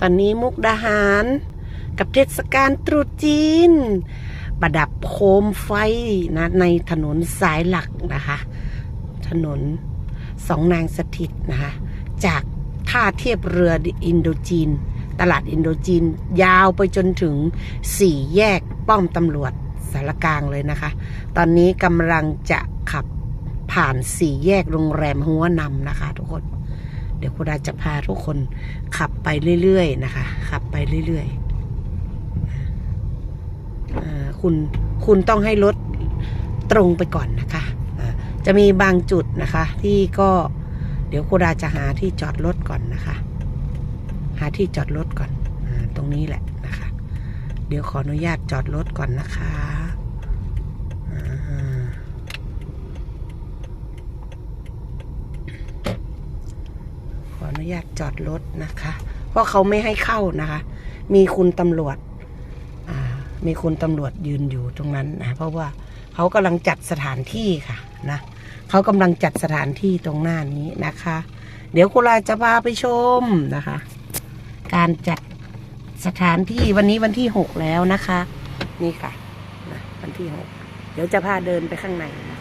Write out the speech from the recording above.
ตอนนี้มุกดาหาร กับเทศกาลตรุษจีน ประดับโคมไฟนะในถนนสายหลักนะคะ ถนนสองนางสถิตนะคะ จากท่าเทียบเรืออินโดจีน ตลาดอินโดจีนยาวไปจนถึงสี่แยกป้อมตำรวจสารกลางเลยนะคะ ตอนนี้กำลังจะขับผ่านสี่แยกโรงแรมหัวนำนะคะทุกคน เดี๋ยวคุณดาจะพาทุกคนขับไปเรื่อยๆนะคะ ขับไปเรื่อยๆคุณคุณต้องให้รถตรงไปก่อนนะคะจะมีบางจุดนะคะ ที่ก็เดี๋ยวคุณดาจะหาที่จอดรถก่อนนะคะ หาที่จอดรถก่อนอตรงนี้แหละนะคะ เดี๋ยวขออนุญาตจอดรถก่อนนะคะอ่า ขออนุญาตจอดรถนะคะ เพราะเขาไม่ให้เข้านะคะ มีคุณตำรวจมีคุณตำรวจยืนอยู่ตรงนั้นนะเพราะว่าเขากำลังจัดสถานที่ค่ะนะเขากำลังจัดสถานที่ตรงหน้านี้นะคะ เดี๋ยวคุณลาจะพาไปชมนะคะ การจัดสถานที่วันนี้วันที่หกแล้วนะคะ นี่ค่ะนะวันที่หกเดี๋ยวจะพาเดินไปข้างในนะ